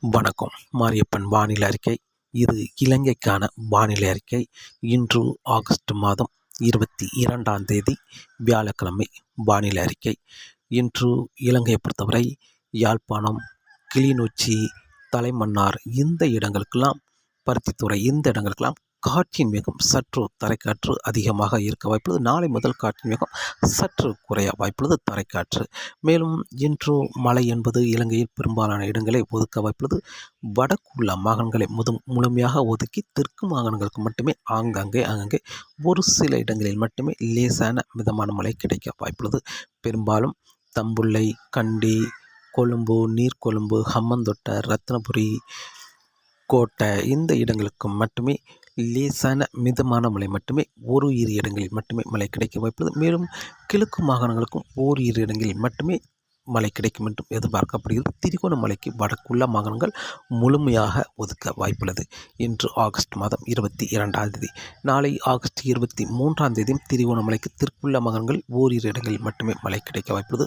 வணக்கம். மாரியப்பன் வானிலை அறிக்கை. இது இலங்கைக்கான வானிலை அறிக்கை. இன்று ஆகஸ்ட் மாதம் இருபத்தி இரண்டாம் தேதி வியாழக்கிழமை வானிலை அறிக்கை. இன்று இலங்கையை பொறுத்தவரை யாழ்ப்பாணம் கிளிநொச்சி தலைமன்னார் இந்த இடங்களுக்கெல்லாம் பருத்தித்துறை இந்த இடங்களுக்கெல்லாம் காற்றின் வேகம் சற்று தரைக்காற்று அதிகமாக இருக்க வாய்ப்புள்ளது. நாளை முதல் காற்றின் வேகம் சற்று குறைய வாய்ப்புள்ளது. தரைக்காற்று. மேலும் இன்று மழை என்பது இலங்கையில் பெரும்பாலான இடங்களை ஒதுக்க வாய்ப்புள்ளது. வடக்குள்ள மாகாணங்களை முது முழுமையாக ஒதுக்கி தெற்கு மாகாணங்களுக்கு மட்டுமே ஆங்காங்கே ஆங்காங்கே ஒரு சில இடங்களில் மட்டுமே லேசான மிதமான மழை கிடைக்க வாய்ப்புள்ளது. பெரும்பாலும் தம்புள்ளை கண்டி கொழும்பு நீர்கொழும்பு ஹம்மந்தொட்டை ரத்னபுரி கோட்டை இந்த இடங்களுக்கு மட்டுமே லேசான மிதமான மழை மட்டுமே ஒரு இரு இடங்களில் மட்டுமே மழை கிடைக்க வாய்ப்புள்ளது. மேலும் கிழக்கு மாகாணங்களுக்கும் ஓர் இரு இடங்களில் மட்டுமே மழை கிடைக்கும் என்றும் எதிர்பார்க்கப்படுகிறது. திரிகோணமலைக்கு வடக்குள்ள மாகாணங்கள் முழுமையாக ஒதுக்க வாய்ப்புள்ளது இன்று ஆகஸ்ட் மாதம் இருபத்தி இரண்டாம் தேதி நாளை ஆகஸ்ட் இருபத்தி மூன்றாம் தேதியும் திருகோணமலைக்கு தெற்குள்ள மாகாணங்கள் ஓரிரு இடங்களில் மட்டுமே மழை கிடைக்க வாய்ப்புள்ளது.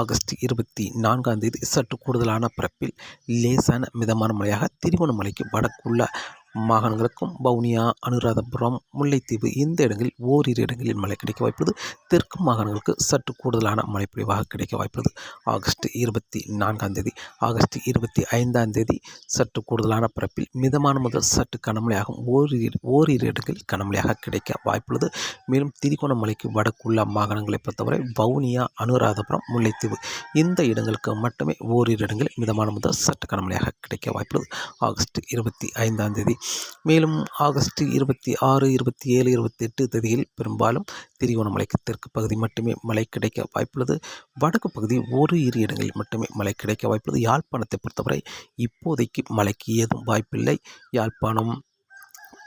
ஆகஸ்ட் இருபத்தி நான்காம் தேதி சற்று கூடுதலான பரப்பில் லேசான மிதமான மழையாக திருகோணமலைக்கு வடக்குள்ள மாகாணங்களுக்கும் வவுனியா அனுராதபுரம் முல்லைத்தீவு இந்த இடங்களில் ஓரிரு இடங்களில் மழை கிடைக்க வாய்ப்புள்ளது. தெற்கு மாகாணங்களுக்கு சற்று கூடுதலான மழைப்பொழிவாக கிடைக்க வாய்ப்புள்ளது. ஆகஸ்ட் இருபத்தி நான்காம் தேதி ஆகஸ்ட் இருபத்தி ஐந்தாம் தேதி சற்று கூடுதலான பரப்பில் மிதமான முதல் சற்று கனமழையாகும் ஓரிரு ஓரிரு இடங்களில் கனமழையாக கிடைக்க வாய்ப்புள்ளது. மேலும் திரிகோணமலைக்கு வடக்குள்ள மாகாணங்களை பொறுத்தவரை வவுனியா அனுராதபுரம் முல்லைத்தீவு இந்த இடங்களுக்கு மட்டுமே ஓரிரு இடங்களில் மிதமான முதல் சற்று கனமழையாக கிடைக்க வாய்ப்புள்ளது. ஆகஸ்ட் இருபத்தி ஐந்தாம் தேதி மேலும் ஆகஸ்ட் இருபத்தி ஆறு இருபத்தி ஏழு இருபத்தி எட்டு தேதியில் பெரும்பாலும் திரிகோணமலைக்கு தெற்கு பகுதி மட்டுமே மழை கிடைக்க வாய்ப்புள்ளது. வடக்கு பகுதி ஒரு இரு இடங்களில் மட்டுமே மழை கிடைக்க வாய்ப்புள்ளது. யாழ்ப்பாணத்தை பொறுத்தவரை இப்போதைக்கு மழைக்கு ஏதும் வாய்ப்பில்லை. யாழ்ப்பாணம்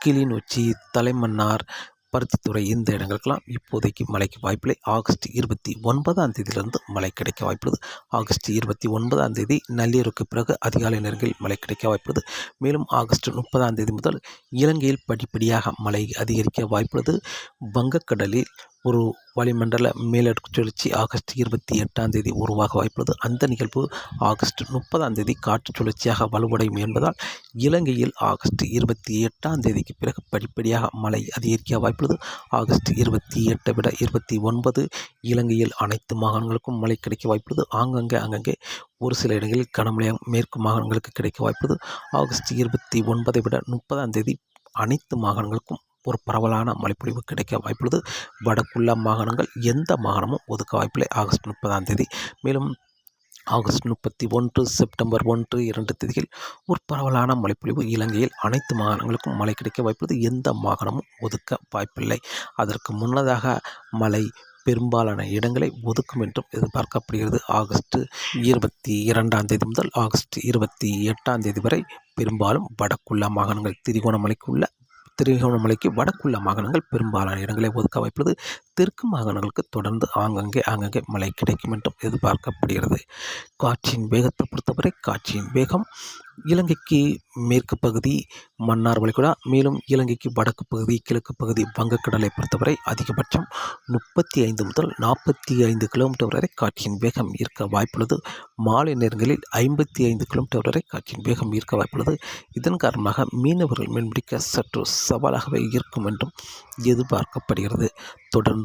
கிளிநொச்சி தலைமன்னார் பருத்தித்துறை இந்த இடங்களுக்கெல்லாம் இப்போதைக்கு மழைக்கு வாய்ப்பில்லை. ஆகஸ்ட் இருபத்தி ஒன்பதாம் தேதியிலிருந்து மழை கிடைக்க வாய்ப்புள்ளது. ஆகஸ்ட் இருபத்தி ஒன்பதாம் தேதி நள்ளிரவுக்கு பிறகு அதிகாலை நேரங்களில் மழை கிடைக்க வாய்ப்புள்ளது. மேலும் ஆகஸ்ட் முப்பதாம் தேதி முதல் இலங்கையில் படிப்படியாக மழை அதிகரிக்க வாய்ப்புள்ளது. வங்கக்கடலில் ஒரு வளிமண்டல மேலடுக்கு சுழற்சி ஆகஸ்ட் இருபத்தி எட்டாம் தேதி உருவாக வாய்ப்புள்ளது. அந்த நிகழ்வு ஆகஸ்ட் முப்பதாம் தேதி காற்று சுழற்சியாக வலுவடையும் என்பதால் இலங்கையில் ஆகஸ்ட் இருபத்தி எட்டாம் தேதிக்கு பிறகு படிப்படியாக மழை அதிகரிக்க வாய்ப்புள்ளது. ஆகஸ்ட் இருபத்தி எட்டை விட இருபத்தி ஒன்பது இலங்கையில் அனைத்து மாகாணங்களுக்கும் மழை கிடைக்க வாய்ப்புள்ளது. ஆங்கங்கே அங்கங்கே ஒரு சில இடங்களில் கனமழையாக மேற்கு மாகாணங்களுக்கு கிடைக்க வாய்ப்புள்ளது. ஆகஸ்ட் இருபத்தி ஒன்பதை விட முப்பதாம் தேதி அனைத்து மாகாணங்களுக்கும் ஒரு பரவலான மழைப்பொழிவு கிடைக்க வாய்ப்புள்ளது. வடக்குள்ள மாகாணங்கள் எந்த மாகாணமும் ஒதுக்க வாய்ப்பில்லை. ஆகஸ்ட் முப்பதாம் தேதி. மேலும் ஆகஸ்ட் முப்பத்தி ஒன்று செப்டம்பர் ஒன்று இரண்டு தேதியில் ஒரு பரவலான மழைப்பொழிவு. இலங்கையில் அனைத்து மாகாணங்களுக்கும் மழை கிடைக்க வாய்ப்புள்ளது. எந்த மாகாணமும் ஒதுக்க வாய்ப்பில்லை. அதற்கு முன்னதாக மழை பெரும்பாலான இடங்களை ஒதுக்கும் என்றும் எதிர்பார்க்கப்படுகிறது. ஆகஸ்ட் இருபத்தி இரண்டாம் தேதி முதல் ஆகஸ்ட் இருபத்தி எட்டாம் தேதி வரை பெரும்பாலும் வடக்குள்ள மாகாணங்கள் திரிகோணமலைக்கு உள்ள திருகோணமலைக்கு வடக்குள்ள மாகாணங்கள் பெரும்பாலான இடங்களை ஒதுக்க வாய்ப்புள்ளது தெற்கு மாகாணங்களுக்கு தொடர்ந்து ஆங்கங்கே ஆங்கங்கே மழை கிடைக்கும் என்றும் எதிர்பார்க்கப்படுகிறது. காற்றின் வேகத்தை பொறுத்தவரை காற்றின் வேகம் இலங்கைக்கு மேற்கு பகுதி மன்னார் வளைகுடா மேலும் இலங்கைக்கு வடக்கு பகுதி கிழக்கு பகுதி வங்கக்கடலை பொறுத்தவரை அதிகபட்சம் முப்பத்தி ஐந்து முதல் நாற்பத்தி ஐந்து கிலோமீட்டர் வரை காற்றின் வேகம் இருக்க வாய்ப்புள்ளது. மாலை நேரங்களில் ஐம்பத்தி ஐந்து கிலோமீட்டர் வரை காற்றின் வேகம் இருக்க வாய்ப்புள்ளது. இதன் காரணமாக மீனவர்கள் மீன்பிடிக்க சற்று சவாலாகவே இருக்கும் என்றும் எதிர்பார்க்கப்படுகிறது. தொடர்ந்து